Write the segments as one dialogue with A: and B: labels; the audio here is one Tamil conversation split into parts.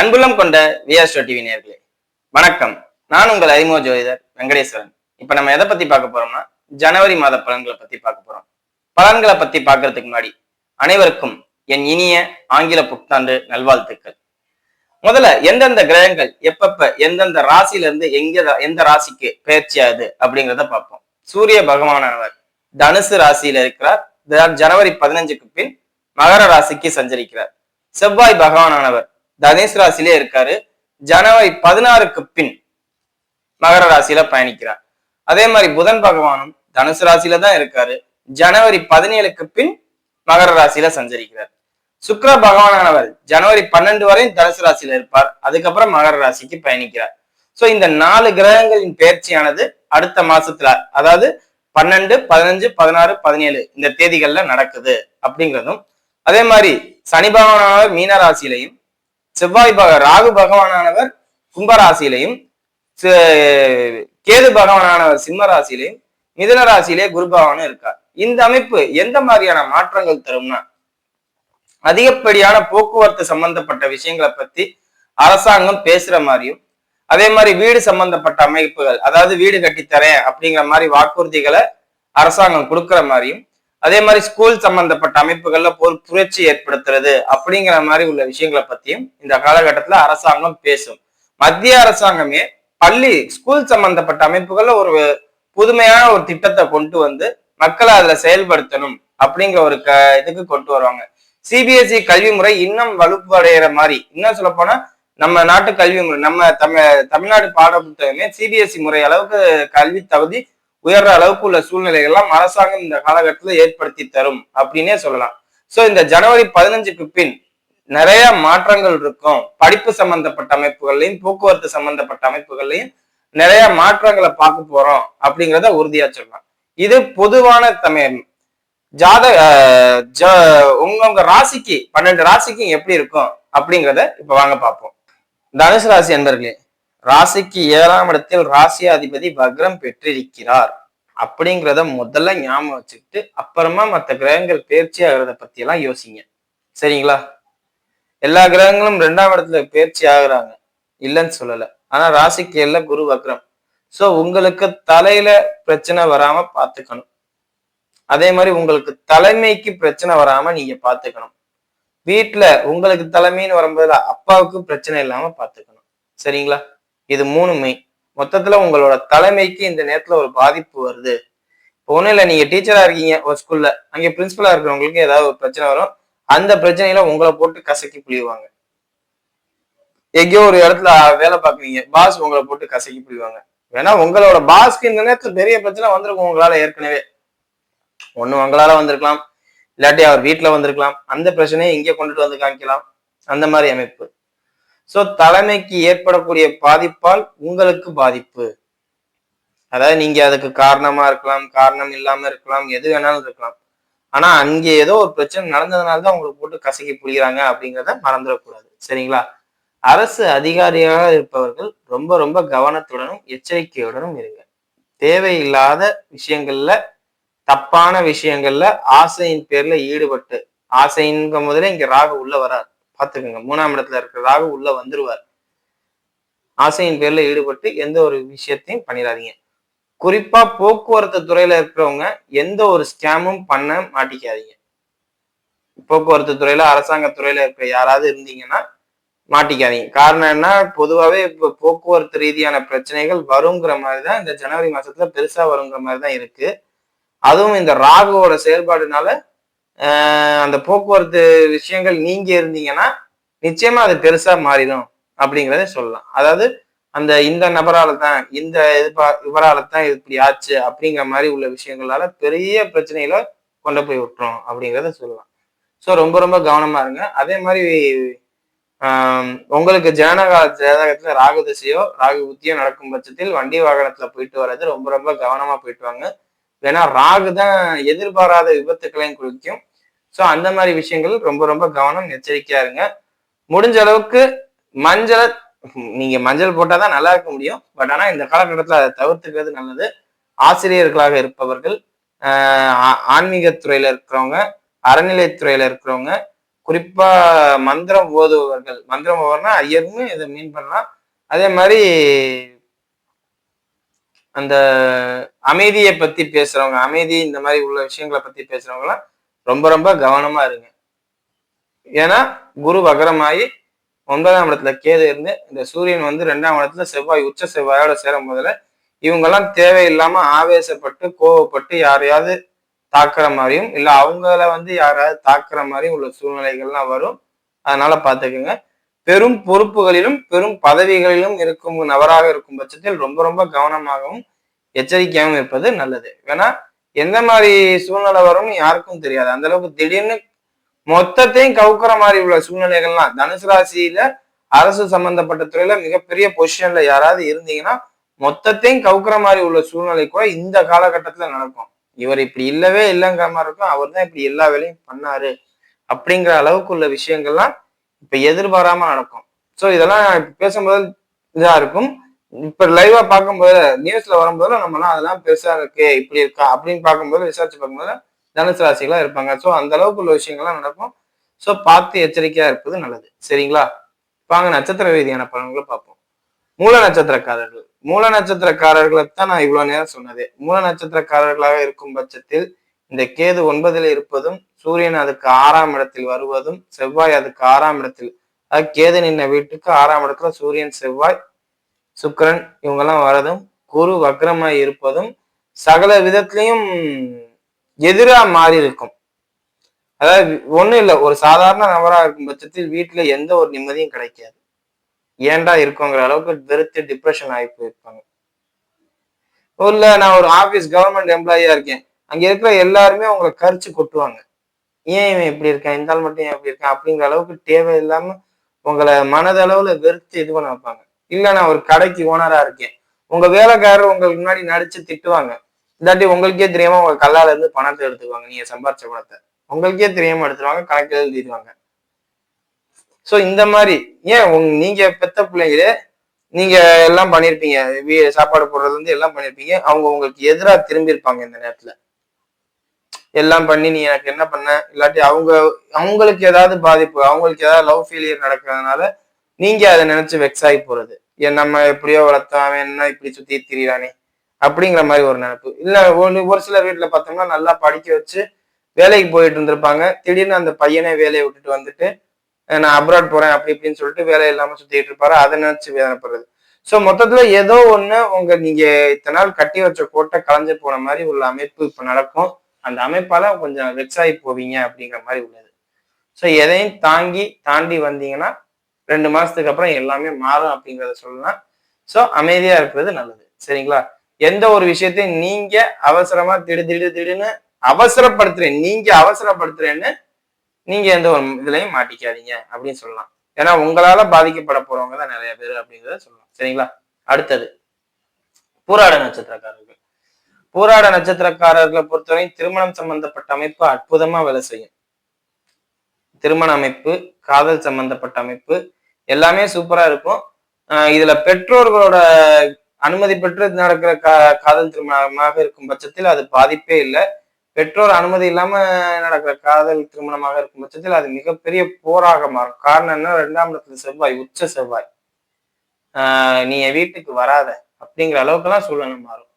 A: அன்புள்ளம் கொண்ட விஆர்ஸ்டோ டிவி நேர்களே வணக்கம். நான் உங்கள் அறிமுக ஜோதிடர் வெங்கடேஸ்வரன். இப்ப நம்ம எதை பத்தி பார்க்க போறோம்னா ஜனவரி மாத பலன்களை பத்தி பார்க்க போறோம். பலன்களை பத்தி பார்க்கறதுக்கு முன்னாடி அனைவருக்கும் என் இனிய ஆங்கில புத்தாண்டு நல்வாழ்த்துக்கள். முதல்ல எந்தெந்த கிரகங்கள் எப்பப்ப எந்தெந்த ராசியில இருந்து எங்க எந்த ராசிக்கு பயிற்சி ஆகுது அப்படிங்கிறத பார்ப்போம். சூரிய பகவானவர் தனுசு ராசியில இருக்கிறார். ஜனவரி பதினஞ்சுக்கு பின் மகர ராசிக்கு சஞ்சரிக்கிறார். செவ்வாய் பகவானவர் தனுஷ் ராசிலே இருக்காரு. ஜனவரி பதினாறுக்கு பின் மகர ராசியில பயணிக்கிறார். அதே மாதிரி புதன் பகவானும் தனுசு ராசியில தான் இருக்காரு. ஜனவரி பதினேழுக்கு பின் மகர ராசியில சஞ்சரிக்கிறார். சுக்கர பகவானானவர் ஜனவரி பன்னெண்டு வரை தனுசு ராசியில இருப்பார். அதுக்கப்புறம் மகர ராசிக்கு பயணிக்கிறார். சோ இந்த நாலு கிரகங்களின் பயிற்சியானது அடுத்த மாசத்துல அதாவது பன்னெண்டு பதினஞ்சு பதினாறு பதினேழு இந்த தேதிகள்ல நடக்குது அப்படிங்கிறதும் அதே மாதிரி சனி பகவானானவர் மீன ராசியிலையும் செவ்வாய் பக ராகு பகவானானவர் கும்பராசியிலையும் கேது பகவானானவர் சிம்ம ராசியிலையும் மிதன ராசியிலே குரு பகவானும் இருக்கார். இந்த அமைப்பு எந்த மாதிரியான மாற்றங்கள் தரும்னா அதிகப்படியான போக்குவரத்து சம்பந்தப்பட்ட விஷயங்களை பத்தி அரசாங்கம் பேசுற மாதிரியும் அதே மாதிரி வீடு சம்பந்தப்பட்ட அமைப்புகள் அதாவது வீடு கட்டித்தரேன் அப்படிங்கிற மாதிரி வாக்குறுதிகளை அரசாங்கம் கொடுக்கிற மாதிரியும் அதே மாதிரி ஸ்கூல் சம்பந்தப்பட்ட அமைப்புகள்ல ஒரு புரட்சி ஏற்படுத்துறது அப்படிங்கிற மாதிரி உள்ள விஷயங்களை பத்தியும் இந்த காலகட்டத்துல அரசாங்கம் பேசும். மத்திய அரசாங்கமே பள்ளி ஸ்கூல் சம்பந்தப்பட்ட அமைப்புகள்ல ஒரு புதுமையான ஒரு திட்டத்தை கொண்டு வந்து மக்களை அதுல செயல்படுத்தணும் அப்படிங்கிற ஒரு க இதுக்கு கொண்டு வருவாங்க. சிபிஎஸ்இ கல்வி முறை இன்னும் வலுப்படைகிற மாதிரி இன்னும் சொல்ல போனா நம்ம நாட்டு கல்வி முறை நம்ம தமிழ் தமிழ்நாடு பாட புத்தகமே சிபிஎஸ்இ முறை அளவுக்கு கல்வி தகுதி உயர்ற அளவுக்கு உள்ள சூழ்நிலைகள்லாம் அரசாங்கம் இந்த காலகட்டத்துல ஏற்படுத்தி தரும் அப்படின்னே சொல்லலாம். சோ இந்த ஜனவரி பதினஞ்சுக்கு பின் நிறைய மாற்றங்கள் இருக்கும். படிப்பு சம்பந்தப்பட்ட அமைப்புகள்லையும் போக்குவரத்து சம்பந்தப்பட்ட அமைப்புகள்லையும் நிறைய மாற்றங்களை பார்க்க போறோம் அப்படிங்கிறத உறுதியா சொல்லலாம். இது பொதுவான தமிழ் ஜாத அஹ், ஜ- உங்க உங்க ராசிக்கு பன்னெண்டு ராசிக்கு எப்படி இருக்கும் அப்படிங்கிறத இப்ப வாங்க பார்ப்போம். தனுசு ராசி என்பர்களே ராசிக்கு ஏழாம் இடத்தில் ராசியாதிபதி வக்ரம் பெற்றிருக்கிறார். அப்படிங்கிறத முதல்ல ஞாபகம் வச்சுக்கிட்டு அப்புறமா மற்ற கிரகங்கள் பேர்ச்சி ஆகிறத பத்தி எல்லாம் யோசிங்க. சரிங்களா? எல்லா கிரகங்களும் ரெண்டாம் இடத்துல பேர்ச்சி ஆகுறாங்க. இல்லைன்னு சொல்லல. ஆனா ராசிக்கு எல்லாம் குரு வக்ரம். சோ உங்களுக்கு தலையில பிரச்சனை வராம பாத்துக்கணும் அதே மாதிரி உங்களுக்கு தலைமைக்கு பிரச்சனை வராம நீங்க பாத்துக்கணும் வீட்டுல உங்களுக்கு தலைமைன்னு வரும்போது அப்பாவுக்கு பிரச்சனை இல்லாம பாத்துக்கணும் சரிங்களா? இது மூணு மொத்தத்துல உங்களோட தலைமைக்கு இந்த நேரத்துல ஒரு பாதிப்பு வருது. இப்போ ஒன்றும் இல்லை நீங்க டீச்சரா இருக்கீங்க ஒரு ஸ்கூல்ல அங்கே பிரின்சிபலா இருக்கிறவங்களுக்கு ஏதாவது ஒரு பிரச்சனை வரும். அந்த பிரச்சனையில உங்களை போட்டு கசக்கி புளிவாங்க எங்கேயோ ஒரு இடத்துல வேலை பார்க்குறீங்க பாஸ் உங்களை போட்டு கசக்கி புளிவாங்க வேணா உங்களோட பாஸ்க்கு இந்த நேரத்துல பெரிய பிரச்சனை வந்திருக்கும் உங்களால ஏற்கனவே. ஒண்ணு உங்களால வந்திருக்கலாம். இல்லாட்டி அவர் வீட்டுல வந்திருக்கலாம். அந்த பிரச்சனையை இங்கே கொண்டுட்டு வந்து காமிக்கலாம். அந்த மாதிரி அமைப்பு. சோ தலைமைக்கு ஏற்படக்கூடிய பாதிப்பால் உங்களுக்கு பாதிப்பு. அதாவது நீங்க அதுக்கு காரணமா இருக்கலாம் காரணம் இல்லாம இருக்கலாம் எது வேணாலும் இருக்கலாம். ஆனா அங்கே ஏதோ ஒரு பிரச்சனை நடந்ததுனால தான் உங்களுக்கு போட்டு கசக்கி புரிகிறாங்க அப்படிங்கிறத மறந்துடக்கூடாது. சரிங்களா? அரசு அதிகாரியாக இருப்பவர்கள் ரொம்ப ரொம்ப கவனத்துடனும் எச்சரிக்கையுடனும் இருங்க. தேவையில்லாத விஷயங்கள்ல தப்பான விஷயங்கள்ல ஆசையின் பேர்ல ஈடுபட்டு ஆசைங்க முதல்ல இங்க ராகு உள்ள வராது பார்த்துக்கோங்க. மூணாம் இடத்துல இருக்கிற ராகு உள்ள வந்துருவார். ஆசையின் பேர்ல ஈடுபட்டு எந்த ஒரு விஷயத்தையும் பண்ணிடாதீங்க குறிப்பா போக்குவரத்து துறையில இருக்கிறவங்க எந்த ஒரு ஸ்கேமும் பண்ண மாட்டிக்காதீங்க. போக்குவரத்து துறையில அரசாங்க துறையில இருக்கிற யாராவது இருந்தீங்கன்னா மாட்டிக்காதீங்க. காரணம் என்ன? பொதுவாகவே இப்போ போக்குவரத்து ரீதியான பிரச்சனைகள் வருங்கிற மாதிரி தான் இந்த ஜனவரி மாசத்துல பெருசா வருங்கிற மாதிரி தான் இருக்கு. அதுவும் இந்த ராகுவோட செயல்பாடுனால அந்த போக்குவரத்து விஷயங்கள் நீங்க இருந்தீங்கன்னா நிச்சயமா அது பெருசா மாறிடும் அப்படிங்கிறத சொல்லலாம். அதாவது அந்த இந்த நபரால தான் இந்த இதுபா இவரால தான் இப்படி ஆச்சு அப்படிங்கிற மாதிரி உள்ள விஷயங்களால பெரிய பிரச்சனைகளை கொண்டு போய் விட்டுரும் அப்படிங்கிறத சொல்லலாம். ஸோ ரொம்ப ரொம்ப கவனமா இருங்க. அதே மாதிரி உங்களுக்கு ஜனகால ஜாதகத்துல ராகு திசையோ ராகு புத்தியோ நடக்கும் பட்சத்தில் வண்டி வாகனத்துல போயிட்டு வர்றது ரொம்ப ரொம்ப கவனமா போயிட்டு வாங்க. ஏன்னா ராகு தான் எதிர்பாராத விபத்துக்களையும் குறிக்கும். ஸோ அந்த மாதிரி விஷயங்கள் ரொம்ப ரொம்ப கவனம் எச்சரிக்கையா இருங்க. முடிஞ்ச அளவுக்கு மஞ்சளை நீங்க மஞ்சள் போட்டாதான் நல்லா இருக்க முடியும். பட் ஆனா இந்த காலகட்டத்தில் அதை தவிர்த்துக்கிறது நல்லது. ஆசிரியர்களாக இருப்பவர்கள் ஆன்மீக துறையில இருக்கிறவங்க அறநிலைத்துறையில இருக்கிறவங்க குறிப்பா மந்திரம் ஓதுபவர்கள் மந்திரம் ஓவர்னா ஐயர்னு இதை மீன் பண்ணலாம். அதே மாதிரி அந்த அமைதியை பத்தி பேசுறவங்க அமைதி இந்த மாதிரி உள்ள விஷயங்களை பத்தி பேசுறவங்கலாம் ரொம்ப ரொம்ப கவனமா இருங்க. ஏன்னா குரு வகரமாயி ஒன்பதாம் இடத்துல கேது இருந்து இந்த சூரியன் வந்து ரெண்டாம் இடத்துல செவ்வாய் உச்ச செவ்வாயோட சேரும் போதுல இவங்கெல்லாம் தேவையில்லாம ஆவேசப்பட்டு கோவப்பட்டு யாரையாவது தாக்குற மாதிரியும் இல்ல அவங்கள வந்து யாராவது தாக்குற மாதிரியும் உள்ள சூழ்நிலைகள்லாம் வரும். அதனால பாத்துக்கோங்க. பெரும் பொறுப்புகளிலும் பெரும் பதவிகளிலும் இருக்கும் நபராக இருக்கும் பட்சத்தில் ரொம்ப ரொம்ப கவனமாகவும் எச்சரிக்கையாகவும் இருப்பது நல்லது. ஏன்னா எந்த மாதிரி சூழ்நிலை வரும்னு யாருக்கும் தெரியாது. அந்த அளவுக்கு திடீர்னு மொத்தத்தையும் கவுக்குற மாதிரி உள்ள சூழ்நிலைகள்லாம் தனுசு ராசியில அரசு சம்பந்தப்பட்ட துறையில மிகப்பெரிய பொசிஷன்ல யாராவது இருந்தீங்கன்னா மொத்தத்தையும் கவுக்குற மாதிரி உள்ள சூழ்நிலை கூட இந்த காலகட்டத்துல நடக்கும். இவர் இப்படி இல்லவே இல்லைங்கிற மாதிரி இருக்கும். அவர் தான் இப்படி எல்லா வேலையும் பண்ணாரு அப்படிங்கிற அளவுக்கு உள்ள விஷயங்கள்லாம் இப்ப எதிர்பாராம நடக்கும். ஸோ இதெல்லாம் பேசும்போது இதா இருக்கும். இப்ப லைவா பார்க்கும்போது நியூஸ்ல வரும்போது நம்மலாம் அதெல்லாம் பெருசா இருக்கு இப்படி இருக்கா அப்படின்னு பார்க்கும்போது விசாரிச்சு பார்க்கும்போது தனுசு ராசிகளா இருப்பாங்க. ஸோ அந்த அளவுக்கு உள்ள விஷயங்கள்லாம் நடக்கும். ஸோ பார்த்து எச்சரிக்கையா இருப்பது நல்லது. சரிங்களா? வாங்க நட்சத்திர ரீதியான பலன்களை பார்ப்போம். மூல நட்சத்திரக்காரர்கள். மூல நட்சத்திரக்காரர்களை தான் நான் இவ்வளவு நேரம் சொன்னதே. மூல நட்சத்திரக்காரர்களாக இருக்கும் பட்சத்தில் இந்த கேது ஒன்பதில் இருப்பதும் சூரியன் அதுக்கு ஆறாம் இடத்தில் வருவதும் செவ்வாய் அதுக்கு ஆறாம் இடத்தில். அது கேது நின்ன வீட்டுக்கு ஆறாம் இடத்துல சூரியன் செவ்வாய் சுக்கரன் இவங்கெல்லாம் வரதும் குரு வக்ரமாக இருப்பதும் சகல விதத்துலையும் எதிரா மாறி இருக்கும். அதாவது ஒண்ணும் இல்லை ஒரு சாதாரண நபரா இருக்கும் பட்சத்தில் வீட்டுல எந்த ஒரு நிம்மதியும் கிடைக்காது. ஏன்டா இருக்கோங்கிற அளவுக்கு வெறுத்து டிப்ரெஷன் ஆகி போயிருப்பாங்க. இல்லை நான் ஒரு ஆஃபீஸ் கவர்மெண்ட் எம்ப்ளாயியா இருக்கேன். அங்க இருக்கிற எல்லாருமே உங்களை கரிச்சு கொட்டுவாங்க. ஏன் இவன் இப்படி இருக்கான்? இந்த ஆள் மட்டும் ஏன் இப்படி இருக்கான்? அப்படிங்கிற அளவுக்கு தேவையில்லாம உங்களை மனதளவுல வெறுத்து இது பண்ண வைப்பாங்க. இல்லை நான் ஒரு கடைக்கு ஓனரா இருக்கேன். உங்க வேலைக்காரர் உங்களுக்கு முன்னாடி நடிச்சு திட்டுவாங்க. இல்லாட்டி உங்களுக்கே தெரியாம உங்க கல்லால இருந்து பணத்தை எடுத்துக்குவாங்க. நீங்க சம்பாரிச்ச பணத்தை. உங்களுக்கே தெரியாம எடுத்துருவாங்க கணக்கில் எழுதிடுவாங்க. ஸோ இந்த மாதிரி ஏன் உங் நீங்க பெத்த பிள்ளைங்களே நீங்க எல்லாம் பண்ணியிருப்பீங்க வீ- சாப்பாடு போடுறது வந்து எல்லாம் பண்ணியிருப்பீங்க அவங்க உங்களுக்கு எதிராக திரும்பி இருப்பாங்க இந்த நேரத்துல. எல்லாம் பண்ணி நீ எனக்கு என்ன பண்ண? இல்லாட்டி அவங்க அவங்களுக்கு ஏதாவது பாதிப்பு அவங்களுக்கு ஏதாவது லவ் ஃபெயிலியர் நடக்கிறதுனால நீங்க அதை நினைச்சு வெக்ஸ் ஆகி போறது. ஏன் நம்ம எப்படியோ வளர்த்தோம் என்ன இப்படி சுத்தி திரியிறானே? அப்படிங்கிற மாதிரி ஒரு நினைப்பு. இல்ல ஒரு ஒரு சில வீட்டுல பார்த்தோம்னா நல்லா படிக்க வச்சு வேலைக்கு போயிட்டு இருந்திருப்பாங்க. திடீர்னு அந்த பையனே வேலையை விட்டுட்டு வந்துட்டு நான் அப்ராட் போறேன் அப்படி இப்படின்னு சொல்லிட்டு வேலை இல்லாம சுத்திட்டு இருப்பாரு. அதை நினைச்சு வேதனைப்படுறது. சோ மொத்தத்துல ஏதோ ஒண்ணு உங்க நீங்க இத்தனை நாள் கட்டி வச்ச கோட்டை கலைஞ்சு போன மாதிரி உள்ள அமைப்பு இப்ப நடக்கும். அந்த அமைப்பால கொஞ்சம் வெக்ஸ் ஆகி போவீங்க அப்படிங்கிற மாதிரி உள்ளது. ஸோ எதையும் தாங்கி தாண்டி வந்தீங்கன்னா ரெண்டு மாசத்துக்கு அப்புறம் எல்லாமே மாறும் அப்படிங்கிறத சொல்லலாம் ஸோ அமைதியா இருக்கிறது நல்லது. சரிங்களா? எந்த ஒரு விஷயத்தையும் நீங்க அவசரமா திடு திடு திடுன்னு அவசரப்படுத்துறேன் நீங்க அவசரப்படுத்துறேன்னு நீங்க எந்த ஒரு இதுலயும் மாட்டிக்காதீங்க அப்படின்னு சொல்லலாம். ஏன்னா உங்களால பாதிக்கப்பட போறவங்க தான் நிறைய பேர் அப்படிங்கிறத சொல்லலாம். சரிங்களா? அடுத்தது பூராட நட்சத்திரக்காரர்கள். பூராட நட்சத்திரக்காரர்களை பொறுத்தவரை திருமணம் சம்பந்தப்பட்ட அமைப்பு அற்புதமா வேலை செய்யும். திருமண அமைப்பு காதல் சம்பந்தப்பட்ட அமைப்பு எல்லாமே சூப்பரா இருக்கும். இதுல பெற்றோர்களோட அனுமதி பெற்று நடக்கிற கா காதல் திருமணமாக இருக்கும் பட்சத்தில் அது பாதிப்பே இல்லை. பெற்றோர் அனுமதி இல்லாம நடக்கிற காதல் திருமணமாக இருக்கும் பட்சத்தில் அது மிகப்பெரிய போராக மாறும். காரணம் என்ன ரெண்டாம் இடத்துல செவ்வாய் உச்ச செவ்வாய். நீ என் வீட்டுக்கு வராத அப்படிங்கிற அளவுக்குலாம் சூழ்நிலை மாறும்.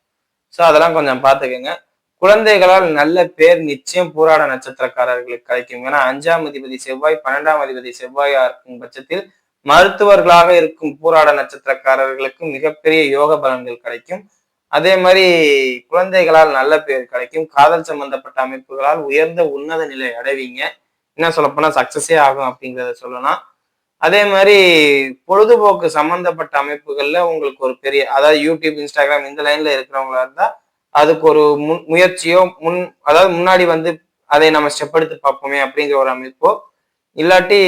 A: ஸோ அதெல்லாம் கொஞ்சம் பார்த்துக்கோங்க. குழந்தைகளால் நல்ல பேர் நிச்சயம் பூராட நட்சத்திரக்காரர்களுக்கு கிடைக்கும். ஏன்னா அஞ்சாம் அதிபதி செவ்வாய் பன்னெண்டாம் அதிபதி செவ்வாயா இருக்கும் பட்சத்தில் மருத்துவர்களாக இருக்கும் பூராட நட்சத்திரக்காரர்களுக்கு மிகப்பெரிய யோக பலன்கள் கிடைக்கும். அதே மாதிரி குழந்தைகளால் நல்ல பேர் கிடைக்கும். காதல் சம்பந்தப்பட்ட அமைப்புகளால் உயர்ந்த உன்னத நிலை அடைவீங்க. என்ன சொல்லப்போனா சக்சஸே ஆகும் அப்படிங்கிறத சொல்லலாம். அதே மாதிரி பொழுதுபோக்கு சம்பந்தப்பட்ட அமைப்புகள்ல உங்களுக்கு ஒரு பெரிய அதாவது யூடியூப் இன்ஸ்டாகிராம் இந்த லைன்ல இருக்கிறவங்களா இருந்தா அதுக்கு ஒரு முன் முயற்சியோ முன் அதாவது முன்னாடி வந்து அதை நம்ம ஸ்டெப் எடுத்து பார்ப்போமே அப்படிங்கிற ஒரு அமைப்போ இல்லாட்டி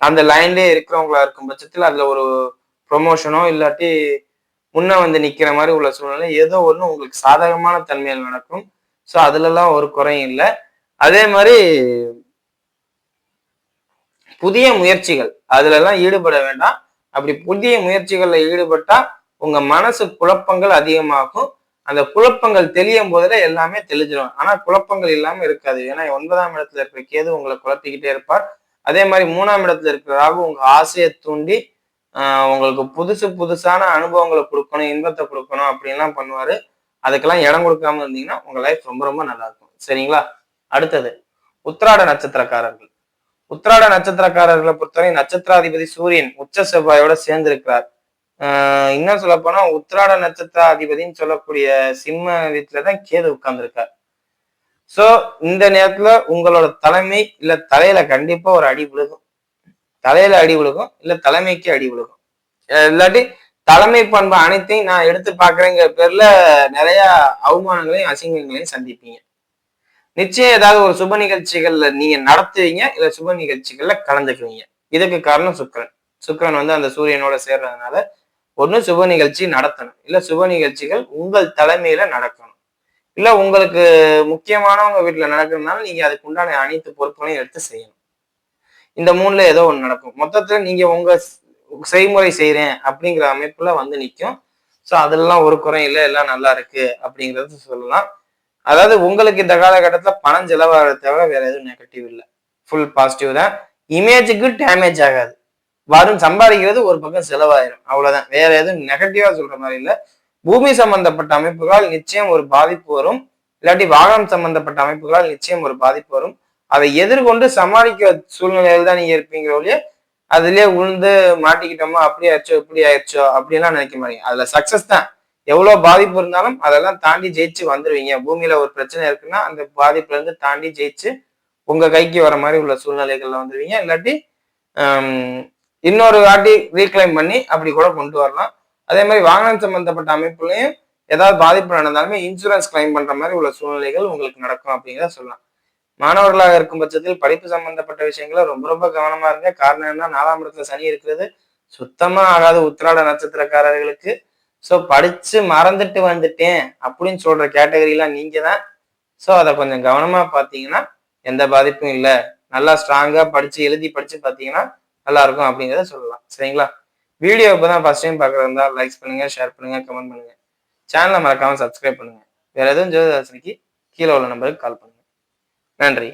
A: அந்த லைன்லயே இருக்கிறவங்களா இருக்கும் பட்சத்தில் அதில் ஒரு ப்ரொமோஷனோ இல்லாட்டி முன்ன வந்து நிக்கிற மாதிரி உள்ள சூழ்நிலை ஏதோ ஒன்று உங்களுக்கு சாதகமான தன்மையில் நடக்கும். ஸோ அதுலலாம் ஒரு குறையும் இல்லை. அதே மாதிரி புதிய முயற்சிகள் அதுலலாம் ஈடுபட வேண்டாம். அப்படி புதிய முயற்சிகளில் ஈடுபட்டால் உங்க மனசு குழப்பங்கள் அதிகமாகும். அந்த குழப்பங்கள் தெளியும் போதுல எல்லாமே தெளிஞ்சிடும். ஆனா குழப்பங்கள் இல்லாம இருக்காது. ஏன்னா ஒன்பதாம் இடத்துல இருக்கிற கேது உங்களை குழப்பிக்கிட்டே இருப்பார். அதே மாதிரி மூணாம் இடத்துல இருக்கிற ராகு உங்க ஆசையை தூண்டி ஆஹ் உங்களுக்கு புதுசு புதுசான அனுபவங்களை கொடுக்கணும் இன்பத்தை கொடுக்கணும் அப்படின்லாம் பண்ணுவாரு. அதுக்கெல்லாம் இடம் கொடுக்காம இருந்தீங்கன்னா உங்க லைஃப் ரொம்ப ரொம்ப நல்லா இருக்கும். சரிங்களா? அடுத்தது உத்திராட நட்சத்திரக்காரர்கள். உத்திராட நட்சத்திரக்காரர்களை பொறுத்தவரை நட்சத்திராதிபதி சூரியன் உச்ச செவ்வாயோட சேர்ந்திருக்கிறார். இன்னும் சொல்ல போனா உத்திராட நட்சத்திராதிபதின்னு சொல்லக்கூடிய சிம்ம வீட்டுலதான் கேது உட்கார்ந்துருக்கார். சோ இந்த நேரத்துல உங்களோட தலைமை இல்ல தலையில கண்டிப்பா ஒரு அடி விழுகும். தலையில அடி விழுகும் இல்ல தலைமைக்கு அடி விழுகும். இல்லாட்டி தலைமை பண்பு அனைத்தையும் நான் எடுத்து பாக்குறேங்கிற பேர்ல நிறைய அவமானங்களையும் அசிங்கங்களையும் சந்திப்பீங்க. நிச்சயம் ஏதாவது ஒரு சுப நிகழ்ச்சிகள்ல நீங்க நடத்துவீங்க இல்ல சுப நிகழ்ச்சிகள்ல கலந்துக்குவீங்க. இதுக்கு காரணம் சுக்கரன். சுக்கிரன் வந்து அந்த சூரியனோட சேர்றதுனால ஒன்று சுப நிகழ்ச்சி நடத்தணும். இல்லை சுப நிகழ்ச்சிகள் உங்கள் தலைமையில நடக்கணும். இல்லை உங்களுக்கு முக்கியமானவங்க வீட்டில் நடக்கிறதுனால நீங்கள் அதுக்கு உண்டான அனைத்து பொறுப்புகளையும் எடுத்து செய்யணும். இந்த மூணுல ஏதோ ஒன்று நடக்கும். மொத்தத்தில் நீங்கள் உங்கள் செய்முறை செய்கிறேன் அப்படிங்கிற அமைப்புல வந்து நிற்கும் ஸோ அதெல்லாம் ஒரு குறையும் இல்லை எல்லாம் நல்லா இருக்கு அப்படிங்கறது சொல்லலாம். அதாவது உங்களுக்கு இந்த காலகட்டத்தில் பணம் செலவாகிறத தவிர வேற எதுவும் நெகட்டிவ் இல்லை. ஃபுல் பாசிட்டிவ் தான். இமேஜுக்கு டேமேஜ் ஆகாது. வரும் சம்பாதிக்கிறது ஒரு பக்கம் செலவாயிரும். அவ்வளவுதான். வேற எதுவும் நெகட்டிவா சொல்ற மாதிரி இல்லை. பூமி சம்பந்தப்பட்ட அமைப்புகளால் நிச்சயம் ஒரு பாதிப்பு வரும். இல்லாட்டி வாகனம் சம்பந்தப்பட்ட அமைப்புகளால் நிச்சயம் ஒரு பாதிப்பு வரும். அதை எதிர்கொண்டு சமாளிக்க சூழ்நிலையில் தான் நீங்க இருப்பீங்க ஒழிய அதுலயே உழுந்து மாட்டிக்கிட்டோமோ அப்படி ஆயிடுச்சோ இப்படி ஆயிடுச்சோ அப்படின்லாம் நினைக்க மாட்டீங்க. அதுல சக்சஸ் தான். எவ்வளவு பாதிப்பு இருந்தாலும் அதெல்லாம் தாண்டி ஜெயிச்சு வந்துருவீங்க. பூமியில ஒரு பிரச்சனை இருக்குன்னா அந்த பாதிப்புல இருந்து தாண்டி ஜெயிச்சு உங்க கைக்கு வர மாதிரி உள்ள சூழ்நிலைகள்ல வந்துருவீங்க. இல்லாட்டி இன்னொரு வாட்டி ரீக்ளைம் பண்ணி அப்படி கூட கொண்டு வரலாம். அதே மாதிரி வாகனம் சம்பந்தப்பட்ட அமைப்புலையும் ஏதாவது பாதிப்பு நடந்தாலுமே இன்சூரன்ஸ் கிளைம் பண்ற மாதிரி உள்ள சூழ்நிலைகள் உங்களுக்கு நடக்கும் அப்படிங்கிறத சொல்லலாம். மாணவர்களாக இருக்கும் பட்சத்தில் படிப்பு சம்பந்தப்பட்ட விஷயங்கள ரொம்ப ரொம்ப கவனமா இருங்க. காரணம் என்ன நாலாம் இடத்துல சனி இருக்கிறது. சுத்தமா ஆகாத உத்திராட நட்சத்திரக்காரர்களுக்கு. ஸோ படிச்சு மறந்துட்டு வந்துட்டேன் அப்படின்னு சொல்ற கேட்டகரியெல்லாம் நீங்க தான் ஸோ அதை கொஞ்சம் கவனமா பார்த்தீங்கன்னா எந்த பாதிப்பும் இல்லை. நல்லா ஸ்ட்ராங்கா படிச்சு எழுதி படிச்சு பார்த்தீங்கன்னா நல்லா இருக்கும் அப்படிங்கிறத சொல்லலாம். சரிங்களா? வீடியோ இப்போ தான் ஃபர்ஸ்ட் டைம் பார்க்குறதா லைக்ஸ் பண்ணுங்க ஷேர் பண்ணுங்க கமெண்ட் பண்ணுங்க. சேனலை மறக்காமல் சப்ஸ்கிரைப் பண்ணுங்க. வேற எதுவும் ஜோதிதாசனிக்கு கீழே உள்ள நம்பருக்கு கால் பண்ணுங்க. நன்றி.